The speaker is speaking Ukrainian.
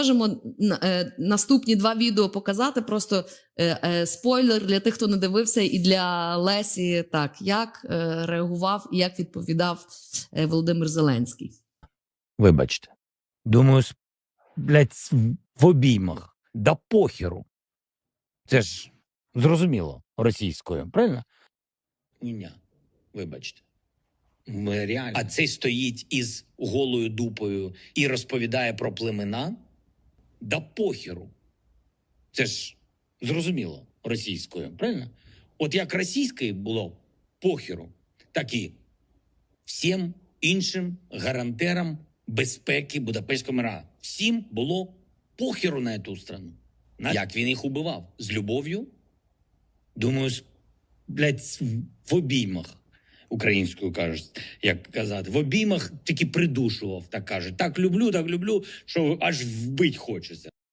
Можемо е, наступні два відео показати. Просто е, е, спойлер для тих, хто не дивився, і для Лесі. Так, як реагував і як відповідав Володимир Зеленський. Вибачте. Думаю, блядь, в обіймах. Да похеру. Це ж зрозуміло російською, правильно? Хуйня. Вибачте. Ми реально. А цей стоїть із голою дупою і розповідає про племена. Да похеру. Це ж зрозуміло російською, правильно? От як російською було похеру, так і всім іншим гарантерам безпеки Будапештського мира. Всім було похеру на цю страну. Як він їх убивав? З любов'ю? Думаю, блядь, в обіймах. Українською кажуть, як казати, в обіймах тільки придушував, так кажуть. Так люблю, так люблю, що аж вбить хочеться.